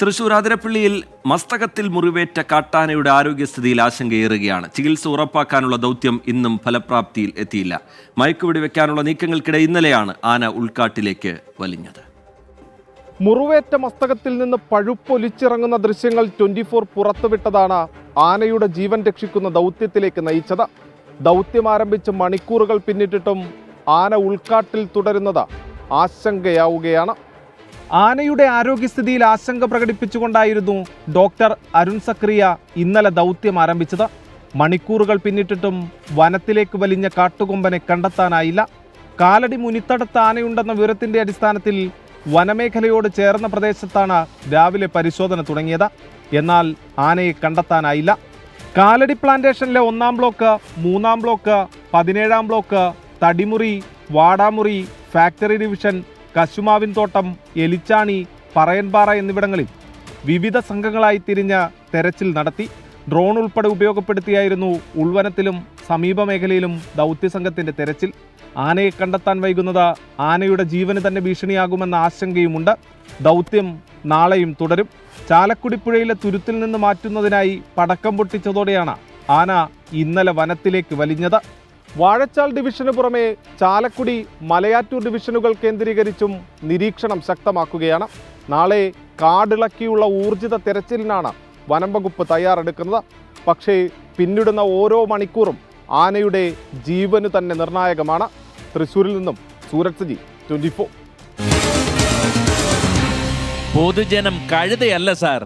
തൃശൂർ അതിരപ്പള്ളിയിൽ മസ്തകത്തിൽ മുറിവേറ്റ കാട്ടാനയുടെ ആരോഗ്യസ്ഥിതിയിൽ ആശങ്കയേറുകയാണ്. ചികിത്സ ഉറപ്പാക്കാനുള്ള ദൗത്യം ഇന്നും ഫലപ്രാപ്തിയിൽ എത്തിയില്ല. മയക്കുവെടി വെക്കാനുള്ള നീക്കങ്ങൾക്കിടെ ഇന്നലെയാണ് ആന ഉൾക്കാട്ടിലേക്ക് വലിഞ്ഞത്. മുറിവേറ്റ മസ്തകത്തിൽ നിന്ന് പഴുപ്പൊലിച്ചിറങ്ങുന്ന ദൃശ്യങ്ങൾ ട്വന്റി ഫോർ പുറത്തുവിട്ടതാണ് ആനയുടെ ജീവൻ രക്ഷിക്കുന്ന ദൗത്യത്തിലേക്ക് നയിച്ചത്. ദൗത്യം ആരംഭിച്ച് മണിക്കൂറുകൾ പിന്നിട്ടിട്ടും ആന ഉൾക്കാട്ടിൽ തുടരുന്നത് ആശങ്കയാവുകയാണ്. ആനയുടെ ആരോഗ്യസ്ഥിതിയിൽ ആശങ്ക പ്രകടിപ്പിച്ചുകൊണ്ടായിരുന്നു ഡോക്ടർ അരുൺ സക്രിയ ഇന്നലെ ദൗത്യം ആരംഭിച്ചത്. മണിക്കൂറുകൾ പിന്നിട്ടിട്ടും വനത്തിലേക്ക് വലിഞ്ഞ കാട്ടുകൊമ്പനെ കണ്ടെത്താനായില്ല. കാലടി മുനിത്തടത്ത് ആനയുണ്ടെന്ന വിവരത്തിന്റെ അടിസ്ഥാനത്തിൽ വനമേഖലയോട് ചേർന്ന പ്രദേശത്താണ് രാവിലെ പരിശോധന തുടങ്ങിയത്. എന്നാൽ ആനയെ കണ്ടെത്താനായില്ല. കാലടി പ്ലാന്റേഷനിലെ ഒന്നാം ബ്ലോക്ക് മൂന്നാം ബ്ലോക്ക് പതിനേഴാം ബ്ലോക്ക് തടിമുറി വാടാമുറി ഫാക്ടറി ഡിവിഷൻ കശുമാവിൻ തോട്ടം എലിച്ചാണി പറയൻപാറ എന്നിവിടങ്ങളിൽ വിവിധ സംഘങ്ങളായി തിരിഞ്ഞ തെരച്ചിൽ നടത്തി ഡ്രോൺ ഉൾപ്പെടെ ഉപയോഗപ്പെടുത്തിയായിരുന്നു ഉൾവനത്തിലും സമീപ മേഖലയിലും ദൗത്യസംഘത്തിന്റെ തെരച്ചിൽ. ആനയെ കണ്ടെത്താൻ വൈകുന്നത് ആനയുടെ ജീവന് തന്നെ ഭീഷണിയാകുമെന്ന ആശങ്കയുമുണ്ട്. ദൗത്യം നാളെയും തുടരും. ചാലക്കുടിപ്പുഴയിലെ തുരുത്തിൽ നിന്ന് മാറ്റുന്നതിനായി പടക്കം പൊട്ടിച്ചതോടെയാണ് ആന ഇന്നലെ വനത്തിലേക്ക് വലിഞ്ഞത്. വാഴച്ചാൽ ഡിവിഷന് പുറമെ ചാലക്കുടി മലയാറ്റൂർ ഡിവിഷനുകൾ കേന്ദ്രീകരിച്ചും നിരീക്ഷണം ശക്തമാക്കുകയാണ്. നാളെ കാടിളക്കിയുള്ള ഊർജിത തെരച്ചിലിനാണ് വനം വകുപ്പ് തയ്യാറെടുക്കുന്നത്. പക്ഷേ പിന്നിടുന്ന ഓരോ മണിക്കൂറും ആനയുടെ ജീവന് തന്നെ നിർണായകമാണ്. തൃശ്ശൂരിൽ നിന്നും സൂരജ് സജി ഫോർ. പൊതുജനം കഴുതയല്ല സാർ.